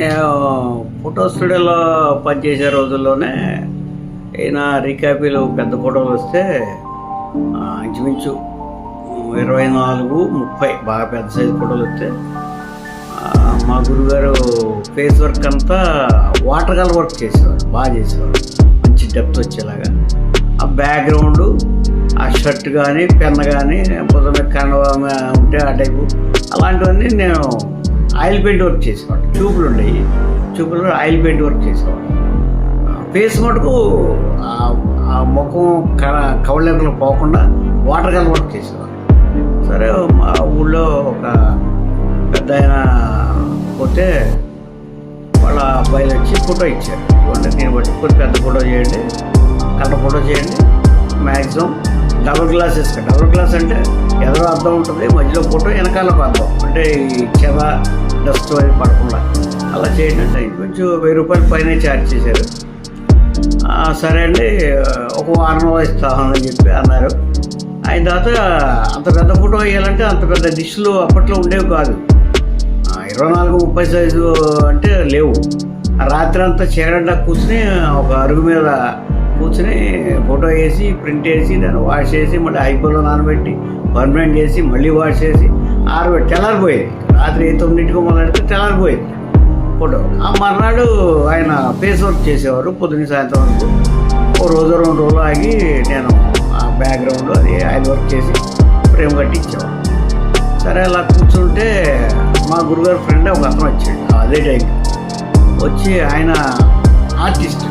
నేను ఫోటో స్టూడియోలో పనిచేసే రోజుల్లోనే ఈయన రీకాపీలు పెద్ద ఫోటోలు వస్తే ఇంచుమించు ఇరవై నాలుగు ముప్పై బాగా పెద్ద సైజు ఫోటోలు వస్తే మా గురుగారు ఫేస్ వర్క్ అంతా వాటర్ కలర్ వర్క్ చేసేవారు బాగా చేసేవారు. మంచి డెప్త్ వచ్చేలాగా. ఆ బ్యాక్గ్రౌండ్ ఆ షర్ట్ కానీ పెన్ కానీ పొద్దున్న మీద కండవ ఉంటే ఆ టైపు. అలాంటివన్నీ నేను ఆయిల్ పెయింట్ వర్క్ చేసేవాడు. చూపులు ఉండేవి. చూపులు ఆయిల్ పెయింట్ వర్క్ చేసేవాడు. ఫేస్ మటుకు ఆ- ముఖం ముఖం కవళెక్కలు పోకుండా వాటర్ కలర్ వర్క్ చేసేవాడు. సరే మా ఊళ్ళో ఒక పెద్ద ఆయన పోతే వాళ్ళ అబ్బాయిలు వచ్చి ఫోటో ఇచ్చారు. ఇవ్వండి బట్టి పెద్ద ఫోటో చేయండి కలర్ ఫోటో చేయండి మ్యాక్సిమం డబుల్ గ్లాస్ వేసుకోండి డబుల్ గ్లాస్ అంటే ఎదురు అర్థం ఉంటుంది మధ్యలో ఫోటో వెనకాల అర్థం అంటే ఈ చెద డస్ట్ అది పడకుండా అలా చేయండి కొంచెం వెయ్యి రూపాయల పైన ఛార్జ్ చేశారు. సరే అండి ఒక వారంలో ఇస్తామని చెప్పి అన్నారు. అయిన తర్వాత అంత పెద్ద ఫోటో వేయాలంటే అంత పెద్ద డిష్లు అప్పట్లో ఉండేవి కాదు. ఇరవై నాలుగు ముప్పై సైజు అంటే లేవు. రాత్రి అంతా చీకటండా కూర్చుని ఒక అరుగు మీద కూర్చుని ఫోటో వేసి ప్రింట్ వేసి దాన్ని వాష్ చేసి మళ్ళీ ఐపోలో నానబెట్టి పర్మనెంట్ చేసి మళ్ళీ వాష్ చేసి ఆరబెట్టి తెల్లారిపోయేది. రాత్రి తొమ్మిదింటికి మొదలెడితే తెల్లారిపోయింది. ఫోటో. ఆ మర్నాడు ఆయన ఫేస్ వర్క్ చేసేవారు పొద్దున్న సాయంత్రం వరకు. ఓ రోజు రెండు రోజులు ఆగి నేను ఆ బ్యాక్గ్రౌండ్ అది ఆయన వర్క్ చేసి ఫ్రేమ్ కట్టి సరే అలా కూర్చుంటే మా గురుగారు ఫ్రెండ్ ఒక అతను వచ్చాడు. అదే టైం. వచ్చి ఆయన ఆర్టిస్ట్.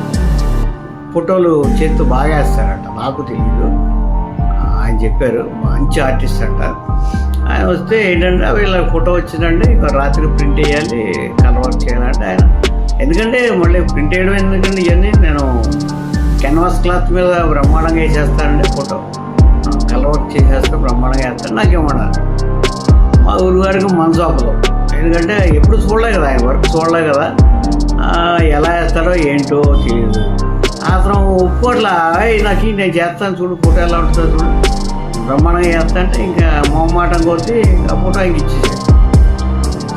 ఫోటోలు చేతితో బాగా వేస్తారంట. నాకు తెలియదు ఆయన చెప్పారు మంచి ఆర్టిస్ట్ అంట. ఆయన వస్తే ఏంటంటే వీళ్ళ ఫోటో వచ్చిందండి. ఇక రాత్రి ప్రింట్ వేయాలి కలర్ వర్క్ చేయాలంటే ఆయన. ఎందుకంటే మళ్ళీ ప్రింట్ వేయడం ఎందుకంటే ఇవన్నీ? నేను కెన్వాస్ క్లాత్ మీద బ్రహ్మాండంగా వేసేస్తానండి ఫోటో. కలర్ వర్క్ చేసేస్తే బ్రహ్మాండంగా వేస్తాను. నాకేమన్నారు మా ఊరుగారికి మనసు ఆపదు. ఎందుకంటే ఎప్పుడు చూడలే కదా ఆయన వర్క్ చూడలే కదా. ఎలా వేస్తారో ఏంటో తెలియదు అతను ఒప్పుకోట్లా నాకు ఈ నేను చేస్తాను చూడు ఫోటో ఎలా ఉంటుందో చూడు. బ్రహ్మాండంగా చేస్తా అంటే ఇంకా మొహమాటం కొట్టి ఇంకా ఫోటో ఆయనకి ఇచ్చేసాడు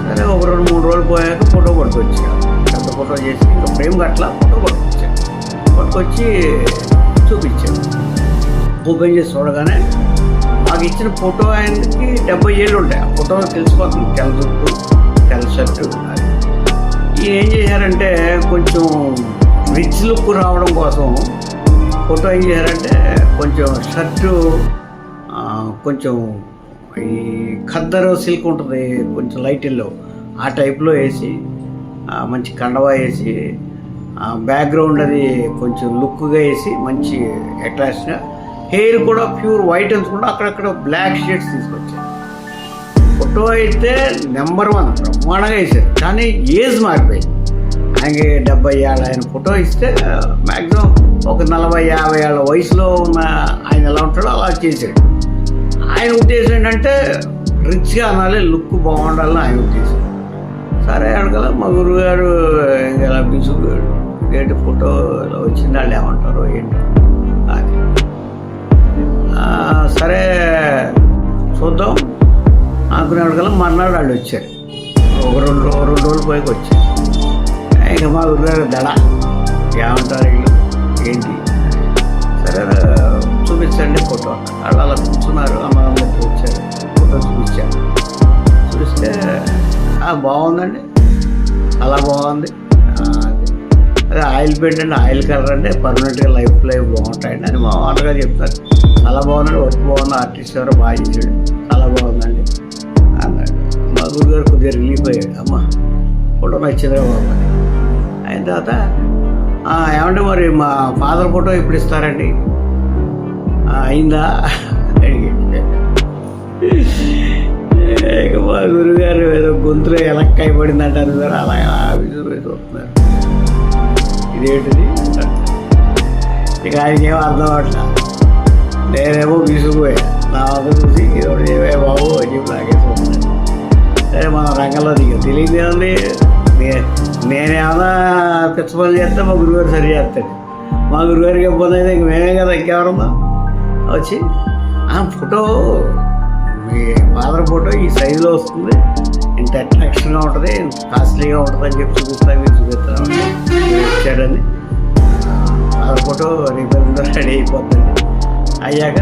సరే ఒక రెండు మూడు రోజులు పోయాక ఫోటో పట్టుకొచ్చాడు పెద్ద ఫోటో చేసి ఇంకా ఫ్రేమ్ కట్ల ఫోటో పట్టుకొచ్చాడు పట్టుకొచ్చి చూపించాడు ఓపెన్ చేసి చూడగానే మాకు ఇచ్చిన ఫోటో ఆయనకి డెబ్బై ఏళ్ళు ఉంటాయి. ఆ ఫోటో తెలిసిపోతుంది. తెల్ల జుట్టు తెల్ల షర్టు ఈయన ఏం చేశారంటే కొంచెం రిచ్ లుక్ రావడం కోసం ఫోటో ఏం చేశారంటే కొంచెం షర్టు కొంచెం ఈ ఖద్దరు సిల్క్ ఉంటుంది కొంచెం లైట్ ఎల్లో ఆ టైప్లో వేసి మంచి కండవా వేసి బ్యాక్గ్రౌండ్ అది కొంచెం లుక్గా వేసి మంచి అట్రాక్ట్గా హెయిర్ కూడా ప్యూర్ వైట్ వేసుకుంటూ అక్కడక్కడ బ్లాక్ షేడ్స్ తీసుకొచ్చారు. ఫోటో అయితే నెంబర్ వన్ బ్రహ్మాండంగా వేసారు కానీ ఏజ్ మారిపోయింది. ఆయనకి డెబ్బై ఏళ్ళ ఆయన ఫోటో ఇస్తే మ్యాక్సిమం ఒక నలభై యాభై ఏళ్ళ వయసులో ఉన్న ఆయన ఎలా ఉంటాడో అలా చేశాడు. ఆయన ఉద్దేశం ఏంటంటే రిచ్గా అనాలి లుక్ బాగుండాలని ఆయన ఉద్దేశం. సరే అనగల మా గురువుగారు ఇంకెలా ఇలా బిసుగాడు ఏంటి ఫోటో ఇలా వచ్చింది వాళ్ళు ఏమంటారు ఏంటి. అది. సరే చూద్దాం. అనుకునేవాడు కల్లా మర్నాడు వాళ్ళు వచ్చారు. ఒక రెండు రెండు రోజులు పోయికి వచ్చారు. ఇంకా మా గురుగారు దడ ఏమంటారు వీళ్ళు? ఏంటి? చూపించండి ఫోటో. వాళ్ళు అలా కూర్చున్నారు అమ్మగారు వచ్చారు ఫోటో చూపించారు. చూస్తే బాగుందండి. అలా బాగుంది. అదే ఆయిల్ పెయింట్ అండి ఆయిల్ కలర్ అంటే పర్మనెంట్గా లైఫ్ లైఫ్ బాగుంటాయండి అని మా వాళ్ళగారు చెప్తారు అలా బాగుందండి వర్క్ బాగుంది ఆర్టిస్ట్ ఎవరో బాగా చేశాడు. చాలా బాగుందండి. అన్నాడు మా గురుగారు కొద్దిగా రిలీఫ్ అయ్యాడు. అమ్మ ఫోటో నచ్చిందిగా బాబు అయిన తర్వాత ఏమంటే మరి మా ఫాదర్ ఫోటో ఇప్పుడు ఇస్తారండి? అయిందా? ఇక మా గురుగారు ఏదో గొంతులో ఎలక్కాయ పడింది అంటారు సార్ అలా ఆఫీసు చూస్తున్నారు. ఇదేంటిది? ఇక ఆయనకి ఏమో అర్థం అవట్లా నేనేమో విసుగుపోయా నా వద్ద చూసి ఏమే బాబు అని చెప్పి నాకే చూస్తున్నాను సరే మన రంగంలో దిగ. తెలియదు ఏముంది నేనేమన్నా పిచ్చ పనులు చేస్తే మా గురుగారు సరి చేస్తాడు. మా గురుగారికి ఇబ్బంది అయితే ఇంక మేమే కదా ఇంకెవరన్నా? వచ్చి ఆ ఫోటో మీ ఫాదర్ ఫోటో ఈ సైజులో వస్తుంది. ఇంత అట్రాక్షన్గా ఉంటుంది ఇంత కాస్ట్లీగా ఉంటుంది అని చెప్పి చూపిస్తాను మీరు చూపిస్తాను. వచ్చాడని ఫాదర్ ఫోటో రేపు రెడీ అయిపోతుంది. అయ్యాక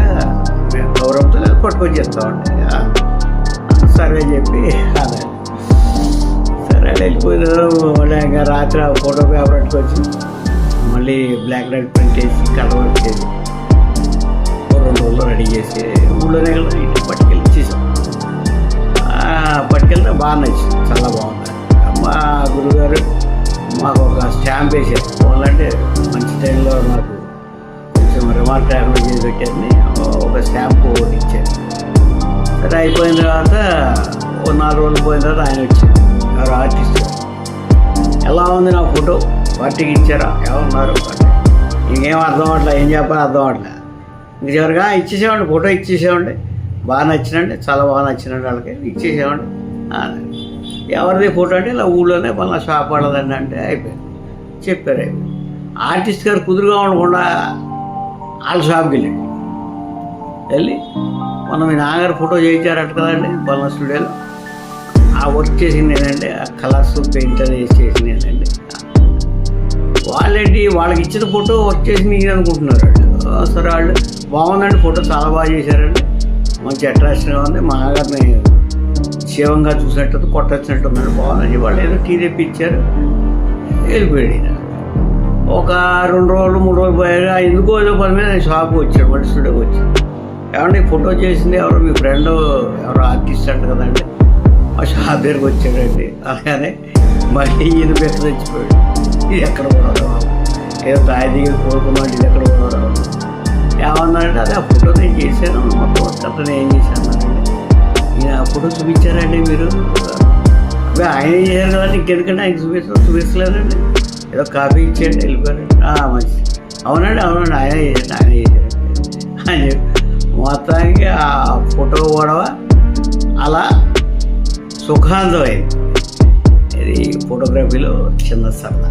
మేము గౌరవంతో పట్టుకొని చెప్తామండి ఆ, సరే చెప్పి అదే. సరే వెళ్ళిపోయిన మళ్ళీ ఇంకా రాత్రి ఆ ఫోటో పేపర్ పట్టుకొచ్చి మళ్ళీ బ్లాక్ అండ్ వైట్ ప్రింట్ వేసి కలర్ చేసి. ఊళ్ళో రెడీ చేసి ఊళ్ళోనే కదా ఇంటికి పట్టుకెళ్ళి ఇచ్చేసాం పట్టుకెళ్తే బాగా నచ్చింది చాలా బాగుంది. మా గురుగారు మాకు ఒక స్టాంప్ వేసారు పోవాలంటే మంచి టైంలో నాకు కొంచెం రిమార్క్ ట్రావెల్ చేసి పెట్టారని ఒక స్టాంప్ ఒకటి ఇచ్చారు. సరే అయిపోయిన తర్వాత ఓ నాలుగు రోజులు పోయిన తర్వాత ఆయన వచ్చారు. ఎవరు ఆర్టిస్ట్. ఎలా ఉంది నా ఫోటో? పార్టీకి ఇచ్చారా? ఏమన్నారు ఇంకేం అర్థం అవట్లే ఏం చెప్పాలో అర్థం అవట్లే ఇంక ఇచ్చేసామండి ఫోటో ఇచ్చేసామండి బాగా నచ్చినండి చాలా బాగా నచ్చినండి వాళ్ళకి ఇచ్చేసామండి ఎవరిది ఫోటో అంటే ఇలా ఊళ్ళోనే మళ్ళీ షాప్ వాళ్ళదండి అంటే అయిపోయింది. చెప్పారు అయిపోయింది. ఆర్టిస్ట్ గారు కుదురుగా ఉండకుండా వాళ్ళ షాప్కి వెళ్ళండి. వెళ్ళి మనం మీ నాన్నగారు ఫోటో చేయించారట కదండి పలానా స్టూడియోలో. ఆ వర్క్ చేసింది నేనండి ఆ కలర్స్ పెయింట్ అది వేసి చేసింది ఏంటంటే వాళ్ళేంటి వాళ్ళకి ఇచ్చిన ఫోటో వర్క్ చేసి నేను అనుకుంటున్నారు వస్తారు వాళ్ళు బాగుందండి ఫోటో చాలా బాగా చేశారండి. మంచి అట్రాక్షన్గా ఉంది. మా నాన్నగారిని శివంగా చూసినట్టు కొట్టొచ్చినట్టు ఉన్నాడు బాగుందని వాళ్ళు ఏదో టీ తెప్పి ఇచ్చారు వెళ్ళిపోయాడు ఒక రెండు రోజులు మూడు రోజులు పోయాక ఎందుకో ఏదో పని మీద షాప్కి వచ్చాడు వాడి స్టూడియోకి వచ్చాడు. ఏమంటే ఫోటో చేసింది ఎవరో మీ ఫ్రెండ్ ఎవరో ఆర్టిస్ట్ అంట కదండి. మా షాప్ దగ్గరికి వచ్చాడండి. అలానే మళ్ళీ ఈయన పెద్ద తెచ్చిపోయాడు. ఇది ఎక్కడ పోవడం ఏదో తాయి దిగి కోరుకున్నాడు ఇది ఎక్కడ పోవడం ఏమన్నాడంటే అదే ఆ ఫోటో నేను చేశాను. మొత్తం కథ ఏం చేశాను అన్నాడండి ఈయన ఆ ఫోటో చూపించారండి మీరు? అబ్బే ఆయన చేశారు కదండి ఇంకెందుకంటే ఆయన చూపిస్తారు చూపించలేదండి ఏదో కాఫీ ఇచ్చేయండి వెళ్ళిపోయారండి "ఆ, మంచిది. అవునండి అవునండి ఆయన చేశాడు ఆయన చేశాడు. అని చెప్పి మొత్తానికి ఆ ఫోటో గొడవ అలా సుఖాంతమైంది. ఇది ఫోటోగ్రఫీలో చిన్న సరదా.